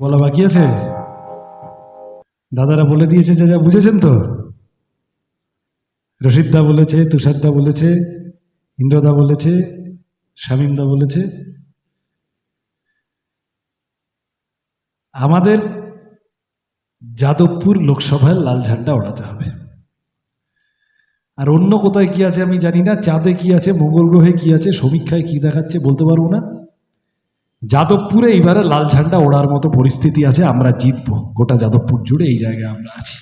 বলা বাকি আছে? দাদারা বলে দিয়েছে যে যা বুঝেছেন তো। রশিদদা বলেছে, তুষারদা বলেছে, ইন্দ্রদা বলেছে, শামীমদা বলেছে। আমাদের যাদবপুর লোকসভায় লাল ঝান্ডা ওড়াতে হবে। আর অন্য কোথায় কি আছে আমি জানি না, চাঁদে কি আছে, মঙ্গল গ্রহে কি আছে, সমীক্ষায় কি দেখাচ্ছে বলতে পারব না। যাদবপুরে এইবারে লাল ঝান্ডা ওড়ার মতো পরিস্থিতি আছে, আমরা জিতবো। গোটা যাদবপুর জুড়ে এই জায়গায় আমরা আছি।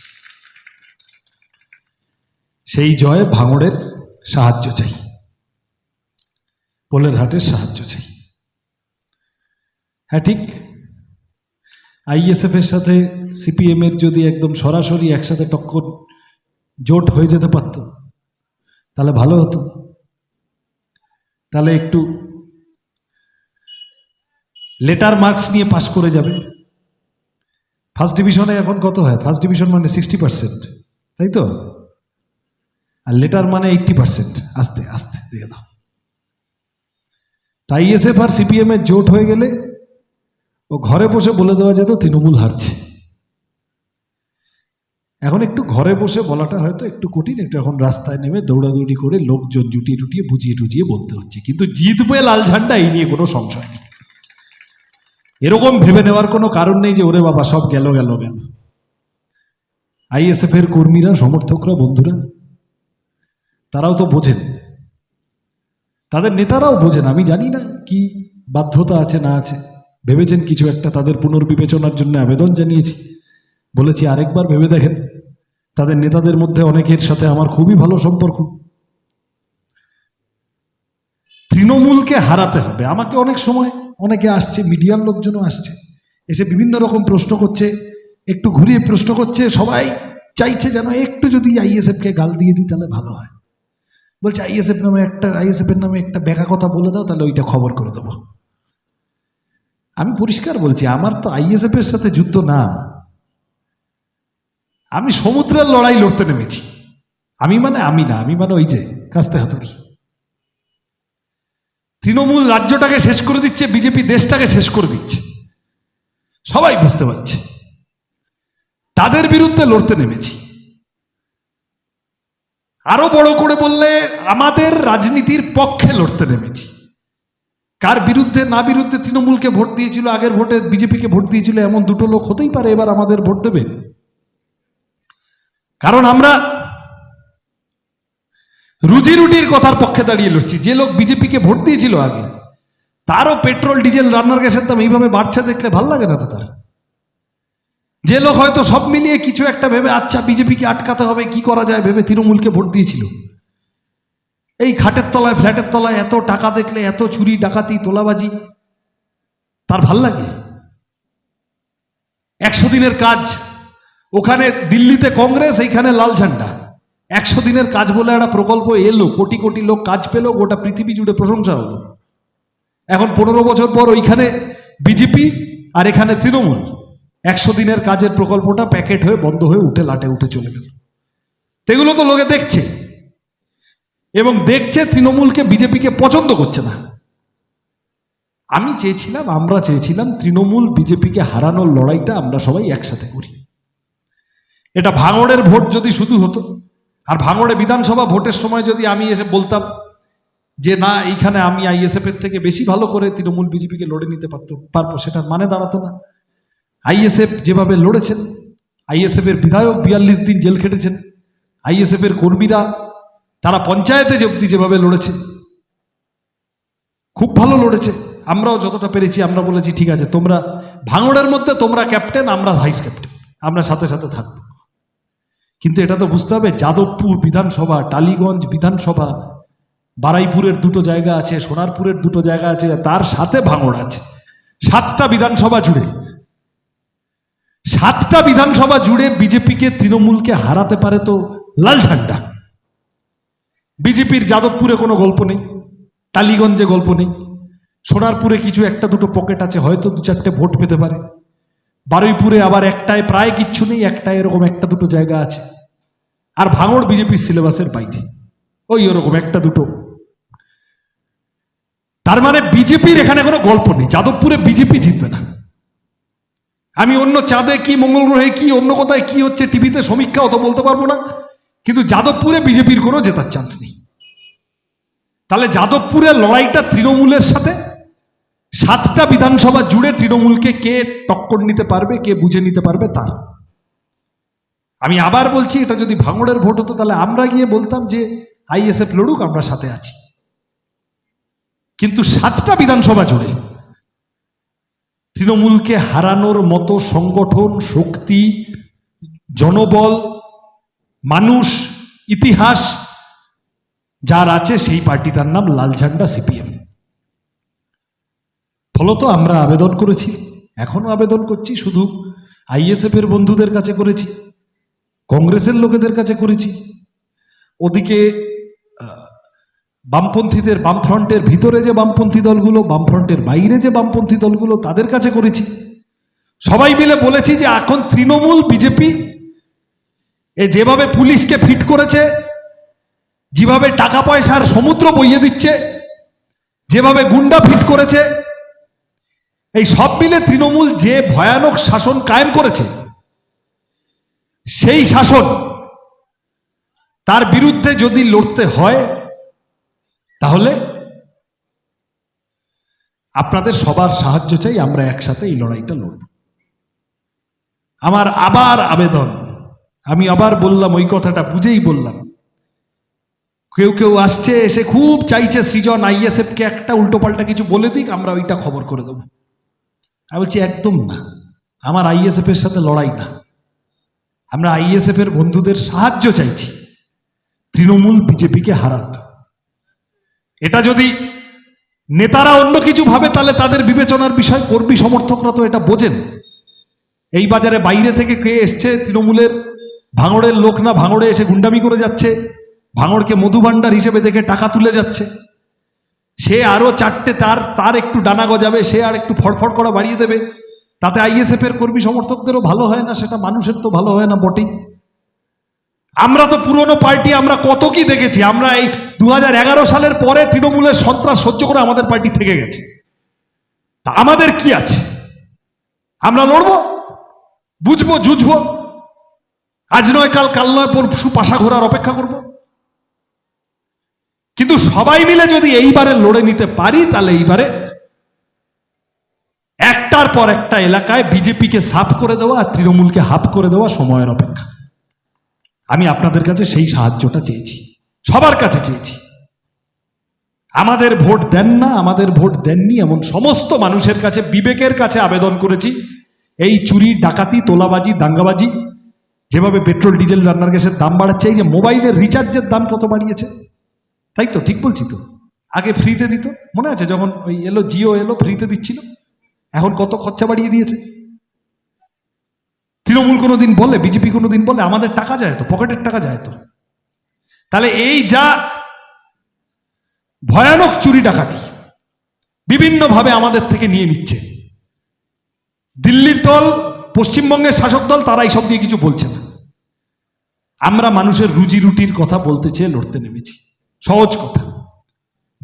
সেই জয়ে ভাঙড়ের সাহায্য চাই। পোলের হাটের সাহায্য চাই। হ্যাঁ ঠিক? আইএসএফ এর সাথে সিপিএম এর যদি একদম সরাসরি একসাথে টক্কর জোট হয়ে যেতে পারত, তাহলে ভালো হতো। তাহলে একটু লেটার মার্কস নিয়ে পাশ করে যাবে। ফার্স্ট ডিভিশনে এখন কত হয়? ফার্স্ট ডিভিশন মানে সিক্সটি পার্সেন্ট তাই তো? আর লেটার মানে এইটটি পার্সেন্ট আস্তে আস্তে, দেখে দাও তাই এসএফ আর সিপিএম এর জোট হয়ে গেলে ও ঘরে বসে বলে দেওয়া যেত, তৃণমূল হারছে। এখন একটু ঘরে বসে বলাটা হয়তো একটু কঠিন, একটু এখন রাস্তায় নেমে দৌড়াদৌড়ি করে লোকজন জুটিয়ে টুটিয়ে বুঝিয়ে টুজিয়ে বলতে হচ্ছে। কিন্তু জিতবে লাল ঝান্ডা, এই নিয়ে কোনো সংশয় নেই। এরকম ভেবে নেওয়ার কোনো কারণ নেই যে, ওরে বাবা, সব গেল গেল গেল। আইএসএফ এর কর্মীরা, সমর্থকরা, বন্ধুরা, তারাও তো বোঝেন। তাদের নেতারাও বোঝেন, আমি জানি না কি বাধ্যতা আছে, না আছে। ভেবেছেন কিছু একটা তাদের পুনর্বিবেচনার জন্য আবেদন জানিয়েছি। বলেছি, আরেকবার ভেবে দেখেন। তাদের নেতাদের মধ্যে অনেকের সাথে আমার খুবই ভালো সম্পর্ক। তৃণমূলকে হারাতে হবে। আমাকে অনেক সময় অনেকে আসছে, মিডিয়ার লোকজনও আসছে, এসে বিভিন্ন রকম প্রশ্ন করছে, একটু ঘুরিয়ে প্রশ্ন করছে, সবাই চাইছে যেন একটু যদি আইএসএফকে গাল দিয়ে দিই তাহলে ভালো হয়। বলছে আইএসএফ নামে একটা আইএসএফ এর নামে একটা ব্যাকা কথা বলে দাও, তাহলে ওইটা খবর করে দেবো। আমি পরিষ্কার বলছি, আমার তো আইএসএফ এর সাথে যুদ্ধ না। আমি সমুদ্রের লড়াই লড়তে নেমেছি। আমি মানে আমি না, আমি মানে ওই যে কাস্তে হাতুড়ি। তৃণমূল রাজ্যটাকে শেষ করে দিচ্ছে, বিজেপি দেশটাকে শেষ করে দিচ্ছে। সবাই বুঝতে পারছে। তাদের বিরুদ্ধে লড়তে নেমেছি। আরও বড় করে বললে, আমাদের রাজনীতির পক্ষে লড়তে নেমেছি। কার বিরুদ্ধে, না বিরুদ্ধে তৃণমূলকে ভোট দিয়েছিল, আগের ভোটে বিজেপিকে ভোট দিয়েছিল, এমন দুটো লোক হতেই পারে, এবার আমাদের ভোট দেবে কারণ আমরা রুজি রুটির কথার পক্ষে দাঁড়িয়ে লড়ছি। যে লোক বিজেপিকে ভোট দিয়েছিল আগে, তারও পেট্রোল, ডিজেল, রান্নার গ্যাসের দাম এইভাবে বাড়ছে দেখলে ভালো লাগে না তো তার? যে লোক হয়তো সব মিলিয়ে কিছু একটা ভেবে আচ্ছা বিজেপিকে আটকাতে হবে, কি করা যায় ভেবে তৃণমূলকে ভোট দিয়েছিল। এই খাটের তলায়, ফ্ল্যাটের তলায় এত টাকা দেখলে, এত চুরি, ডাকাতি, তোলাবাজি, তার ভালো লাগে? একশো দিনের কাজ, ওখানে দিল্লিতে কংগ্রেস, এইখানে লাল ঝান্ডা। একশো দিনের কাজ বলে একটা প্রকল্প এলো, কোটি কোটি লোক কাজ পেল, গোটা পৃথিবী জুড়ে প্রশংসা হলো। এখন পনেরো বছর পর ওইখানে বিজেপি আর এখানে তৃণমূল। একশো দিনের কাজের প্রকল্পটা প্যাকেট হয়ে বন্ধ হয়ে উঠে লাটে উঠে চলে গেল। এগুলো তো লোকে দেখছে। এবং দেখছে তৃণমূলকে বিজেপিকে পছন্দ করছে না। আমি চেয়েছিলাম, আমরা চেয়েছিলাম তৃণমূল বিজেপিকে হারানোর লড়াইটা আমরা সবাই একসাথে করি। এটা ভাঙড়ের ভোট যদি শুধু হতো আর ভাঙড়ে বিধানসভা ভোটের সময় যদি আমি এসে বলতাম যে না, এইখানে আমি আইএসএফের থেকে বেশি ভালো করে তৃণমূল বিজেপিকে লড়ে নিতে পারতো, পারব, সেটার মানে দাঁড়াতো না। আইএসএফ যেভাবে লড়েছেন, আইএসএফ এর বিধায়ক বিয়াল্লিশ দিন জেল খেটেছেন, আইএসএফ এর কর্মীরা, তারা পঞ্চায়েতে অব্দি যেভাবে লড়েছে, খুব ভালো লড়েছে। আমরাও যতটা পেরেছি, আমরা বলেছি, ঠিক আছে, তোমরা ভাঙড়ের মধ্যে তোমরা ক্যাপ্টেন আমরা ভাইস ক্যাপ্টেন আমরা সাথে সাথে থাকব। কিন্তু এটা তো বুঝতে হবে, যাদবপুর বিধানসভা, টালিগঞ্জ বিধানসভা, বারাইপুরের দুটো জায়গা আছে, সোনারপুরের দুটো জায়গা আছে, তার সাথে ভাঙড় আছে। সাতটা বিধানসভা জুড়ে। সাতটা বিধানসভা জুড়ে বিজেপিকে তৃণমূলকে হারাতে পারে তো লাল ঝান্ডা। বিজেপির যাদবপুরে কোনো গল্প নেই, টালিগঞ্জে গল্প নেই, সোনারপুরে কিছু একটা দুটো পকেট আছে, হয়তো দু চারটে ভোট পেতে পারে। বারুইপুরে আবার একটায় প্রায় কিচ্ছু নেই একটায় এরকম একটা দুটো জায়গা আছে। আর ভাঙড় বিজেপির সিলেবাসের বাইরে। ওই ওরকম একটা দুটো। তার মানে বিজেপির এখানে কোনো গল্প নেই। যাদবপুরে বিজেপি জিতবে না। আমি অন্য চাঁদে কি মঙ্গল গ্রহে কি, অন্য কোথায় কি হচ্ছে টিভিতে সমীক্ষা, অত বলতে পারব না। কিন্তু যাদবপুরে বিজেপির কোনো জেতার চান্স নেই। তাহলে যাদবপুরের লড়াইটা তৃণমূলের সাথে সাতটা বিধানসভা জুড়ে তৃণমূলকে কে টক্কর নিতে পারবে, কে বুঝে নিতে পারবে তার। আমি আবার বলছি, এটা যদি ভাঙড়ের ভোট হতো, তাহলে আমরা গিয়ে বলতাম যে আইএসএফ লড়ুক, আমরা সাথে আছি। কিন্তু সাতটা বিধানসভা জুড়ে তৃণমূলকে হারানোর মতো সংগঠন, শক্তি, জনবল, মানুষ, ইতিহাস, যার আছে সেই পার্টিটার নাম লাল ঝান্ডা সিপিএম। ফলত আমরা আবেদন করেছি, এখনও আবেদন করছি, শুধু আইএসএফ এর বন্ধুদের কাছে করেছি, কংগ্রেসের লোকেদের কাছে করেছি। ওদিকে বামপন্থীদের বামফ্রন্টের ভিতরে যে বামপন্থী দলগুলো, বামফ্রন্টের বাইরে যে বামপন্থী দলগুলো, তাদের কাছে করেছি। সবাই মিলে বলেছি যে এখন তৃণমূল, বিজেপি, এ যেভাবে পুলিশকে ফিট করেছে, যেভাবে টাকা পয়সার সমুদ্র বইয়ে দিচ্ছে, যেভাবে গুন্ডা ফিট করেছে এই সব মিলে তৃণমূল যে ভয়ানক শাসন কায়েম করেছে, সেই শাসন তার বিরুদ্ধে যদি লড়তে হয়, তাহলে আপনাদের সবার সাহায্য চাই, আমরা একসাথে এই লড়াইটা লড়ব। আমার আবার আবেদন, আমি আবার বললাম, ওই কথাটা বুঝেই বললাম। কেউ কেউ আসছে, এসে খুব চাইছে, সৃজন আইএসএফকে একটা উল্টোপাল্টা কিছু বলে দিক, আমরা ওইটা খবর করে দেবো। আমি বলছি, একদম না। আমার আইএসএফ এর সাথে লড়াই না। আমরা আইএসএফ এর বন্ধুদের সাহায্য চাইছি। তৃণমূল বিজেপিকে হারাতে এটা যদি নেতারা অন্য কিছু ভাবে, তাহলে তাদের বিবেচনার বিষয়, কর্মী সমর্থকরা তো এটা বোঝেন। এই বাজারে বাইরে থেকে কে এসছে তৃণমূলের? ভাঙড়ের লোক না ভাঙড়ে এসে গুন্ডামি করে যাচ্ছে? ভাঙড়কে মধুভাণ্ডার হিসেবে দেখে টাকা তুলে যাচ্ছে। সে আরও চারটে তার তার একটু ডানা গজাবে, সে আর একটু ফড়ফড় করা বাড়িয়ে দেবে। তাতে আইএসএফ এর কর্মী সমর্থকদেরও ভালো হয় না, সেটা মানুষের তো ভালো হয় না বটেই। আমরা তো পুরনো পার্টি, আমরা কত কি দেখেছি, আমরা এই দু হাজার এগারো সালের পরে তৃণমূলের সন্ত্রাস সহ্য করে আমাদের পার্টি থেকে গেছে। তা আমাদের কি আছে? আমরা লড়বো? বুঝব জুঝবো আজ নয়, কাল কাল নয়, পরশু পাশা ঘোরার অপেক্ষা করব? কিন্তু সবাই মিলে যদি এইবারে লড়ে নিতে পারি, তাহলে এইবারে একটার পর একটা এলাকায় বিজেপিকে সাফ করে দেওয়া আর তৃণমূলকে হাফ করে দেওয়া সময়ের অপেক্ষা। আমি আপনাদের কাছে সেই সাহায্যটা চেয়েছি, সবার কাছে চেয়েছি। আমাদের ভোট দেন না, আমাদের ভোট দেননি এমন সমস্ত মানুষের কাছে, বিবেকের কাছে আবেদন করেছি। এই চুরি, ডাকাতি, তোলাবাজি, দাঙ্গাবাজি, যেভাবে পেট্রোল, ডিজেল, রান্নার গ্যাসের দাম বাড়াচ্ছে, এই যে মোবাইলের রিচার্জের দাম কত বাড়িয়েছে তাই তো, ঠিক বলছি তো। আগে ফ্রিতে দিত, মনে আছে যখন ওই এলো, জিও এলো ফ্রিতে দিচ্ছিল? এখন কত খরচা বাড়িয়ে দিয়েছে? তৃণমূল কোনো দিন বলে, বিজেপি কোনো দিন বলে, আমাদের টাকা যায় তো, পকেটের টাকা যায় তো। তাহলে এই যা ভয়ানক চুরি ডাকাতি, বিভিন্নভাবে আমাদের থেকে নিয়ে নিচ্ছে। দিল্লির দল, পশ্চিমবঙ্গের শাসক দল, তারা এইসব নিয়ে কিছু বলছে না। আমরা মানুষের রুজি রুটির কথা বলতে চেয়ে লড়তে নেমেছি। সহজ কথা।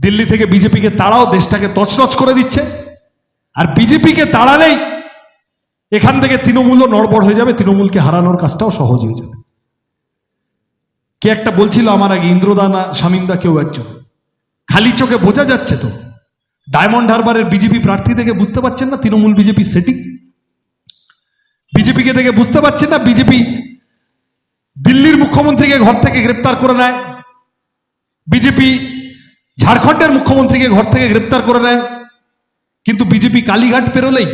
দিল্লি থেকে বিজেপিকে তাড়াও দেশটাকে তছনছ করে দিচ্ছে। আর বিজেপিকে তাড়ালেই এখান থেকে তৃণমূলও নড়বড় হয়ে যাবে, তৃণমূলকে হারানোর কাজটাও সহজ হয়ে যাবে। কে একটা বলছিল আমার আগে ইন্দ্রদানা স্বামীন্দা কেউ একজন। খালি চোখে বোঝা যাচ্ছে তো। ডায়মন্ড হারবারের বিজেপি প্রার্থী থেকে বুঝতে পারছেন না তৃণমূল বিজেপি সেটিং। বিজেপিকে দেখে বুঝতে পারছেন না বিজেপি দিল্লির মুখ্যমন্ত্রীকে ঘর থেকে গ্রেপ্তার করে নেয়। বিজেপি ঝাড়খণ্ডের মুখ্যমন্ত্রীকে ঘর থেকে গ্রেপ্তার করে নেয়। কিন্তু বিজেপি কালীঘাট পেরোলেই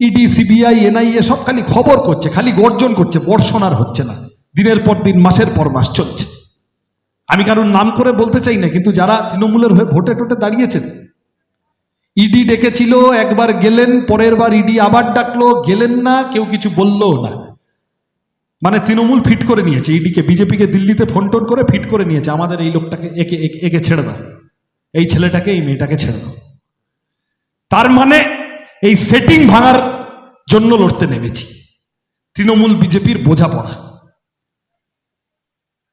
ইডি সিবিআই এনআইএ সব খালি খবর করছে, খালি গর্জন করছে, বর্ষণ আর হচ্ছে না। দিনের পর দিন, মাসের পর মাস চলছে। আমি কারণ নাম করে বলতে চাই না, কিন্তু যারা তৃণমূলের হয়ে ভোটে টোটে দাঁড়িয়েছেন ইডি ডেকেছিল, একবার গেলেন, পরের বার ইডি আবার ডাকলো, গেলেন না, কেউ কিছু বলল না। মানে তৃণমূল ফিট করে নিয়েছে ইডিকে বিজেপিকে দিল্লিতে ফোন টোন করে ফিট করে নিয়েছে, আমাদের এই লোকটাকে একে, একে- ছেড়ে দাও। এই ছেলেটাকে, এই মেয়েটাকে ছেড়ে দাও। তার মানে এই সেটিং ভাঙার জন্য লড়তে নেমেছি। তৃণমূল বিজেপির বোঝাপড়া।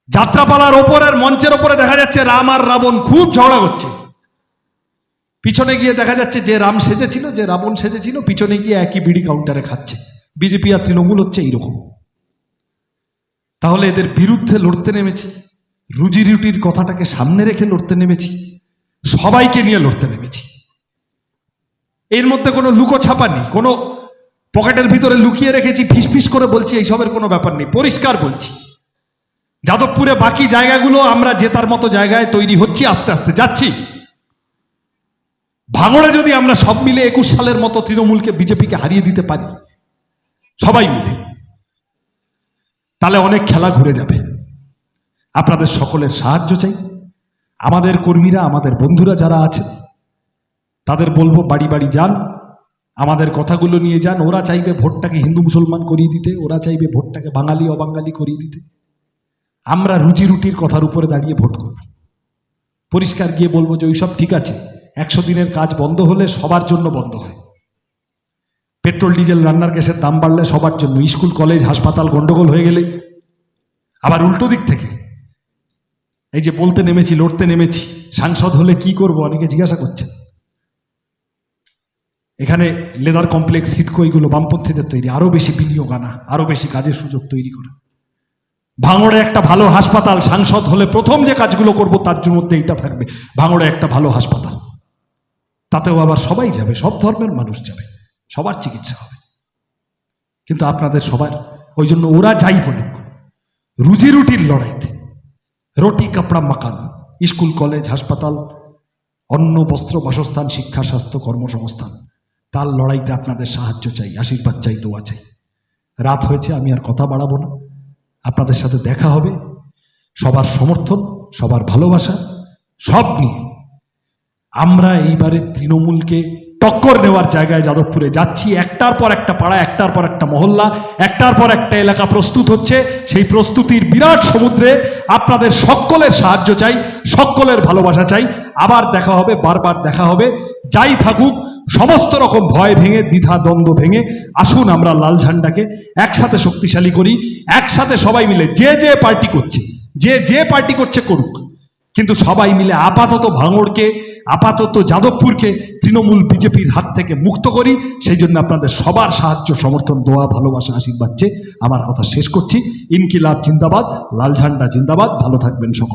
যাত্রাপালার ওপরের মঞ্চের ওপরে দেখা যাচ্ছে রাম আর রাবণ খুব ঝগড়া করছে পিছনে গিয়ে দেখা যাচ্ছে যে রাম সেজেছিল, যে রাবণ সেজেছিল, পিছনে গিয়ে একই বিড়ি কাউন্টারে খাচ্ছে। বিজেপি আর তৃণমূল হচ্ছে এইরকম। তাহলে এদের বিরুদ্ধে লড়তে নেমেছি। রুজি রুটির কথাটাকে সামনে রেখে লড়তে নেমেছি। সবাইকে নিয়ে লড়তে নেমেছি। এর মধ্যে কোনো লুকোছাপা নেই, কোনো পকেটের ভিতরে লুকিয়ে রেখেছি ফিস ফিস করে বলছি, এইসবের কোনো ব্যাপার নেই, পরিষ্কার বলছি। যাদবপুরে বাকি জায়গাগুলো আমরা জেতার মতো জায়গায় তৈরি হচ্ছি, আস্তে আস্তে যাচ্ছি। ভাঙড়ে যদি আমরা সব মিলে একুশ সালের মতো তৃণমূলকে, বিজেপিকে হারিয়ে দিতে পারি, সবাই মিলে। তাহলে অনেক খেলা ঘুরে যাবে। আপনাদের সকলের সাহায্য চাই। আমাদের কর্মীরা, আমাদের বন্ধুরা যারা আছেন তাদের বলব, বাড়ি বাড়ি যান, আমাদের কথাগুলো নিয়ে যান। ওরা চাইবে ভোটটাকে হিন্দু মুসলমান করিয়ে দিতে, ওরা চাইবে ভোটটাকে বাঙালি, অবাঙালি করিয়ে দিতে। আমরা রুজি রুটির কথার উপরে দাঁড়িয়ে ভোট করব। পরিষ্কার গিয়ে বলব যে ওইসব ঠিক আছে। একশো দিনের কাজ বন্ধ হলে সবার জন্য বন্ধ হয়। পেট্রোল ডিজেল রান্নার গ্যাসের দাম বাড়লে সবার জন্য স্কুল, কলেজ, হাসপাতাল গন্ডগোল হয়ে গেলে আবার উল্টো দিক থেকে, এই যে বলতে নেমেছি, লড়তে নেমেছি, সাংসদ হলে কি করব অনেকে জিজ্ঞাসা করছে এখানে লেদার কমপ্লেক্স, হিটকো, এগুলো বামপন্থীদের তৈরি, আরও বেশি বিনিয়োগ আনা, আরও বেশি কাজের সুযোগ তৈরি করা। ভাঙড়ে একটা ভালো হাসপাতাল, সাংসদ হলে প্রথম যে কাজগুলো করব তার মধ্যে এইটা থাকবে। ভাঙড়ে একটা ভালো হাসপাতাল। তাতেও আবার সবাই যাবে, সব ধর্মের মানুষ যাবে। সবার চিকিৎসা হবে। কিন্তু আপনাদের সবার, ওই জন্য ওরা যাই বলুক, রুজি রুটির লড়াইতে, রুটি, কাপড়া, মাকান, স্কুল, কলেজ, হাসপাতাল, অন্ন, বস্ত্র, বাসস্থান, শিক্ষা, স্বাস্থ্য, কর্মসংস্থান, তার লড়াইতে আপনাদের সাহায্য চাই, আশীর্বাদ চাই, দোয়া চাই। রাত হয়েছে, আমি আর কথা বাড়াবো না। আপনাদের সাথে দেখা হবে। সবার সমর্থন, সবার ভালোবাসা, সব নিয়ে। আমরা এইবারে তৃণমূলকে টক্কর নেওয়ার জায়গায় যাদবপুরে যাচ্ছি। একটার পর একটা পাড়া, একটার পর একটা মহল্লা, একটার পর একটা এলাকা প্রস্তুত হচ্ছে। সেই প্রস্তুতির বিরাট সমুদ্রে আপনাদের সকলের সাহায্য চাই, সকলের ভালোবাসা চাই। আবার দেখা হবে, বারবার দেখা হবে। যাই থাকুক, সমস্ত রকম ভয় ভেঙে, দ্বিধা, দ্বন্দ্ব ভেঙে আসুন আমরা লাল ঝান্ডাকে একসাথে শক্তিশালী করি। একসাথে সবাই মিলে যে যে পার্টি করছে, যে যে পার্টি করছে করুক। কিন্তু সবাই মিলে আপাতত ভাঙড়কে, আপাতত যাদবপুরকে তৃণমূল বিজেপির হাত থেকে মুক্ত করি। সেই জন্য আপনাদের সবার সাহায্য, সমর্থন, দোয়া, ভালোবাসা, আশীর্বাদ চেয়ে আমার কথা শেষ করছি। ইনকিলাব জিন্দাবাদ, লাল ঝান্ডা জিন্দাবাদ। ভালো থাকবেন সকল।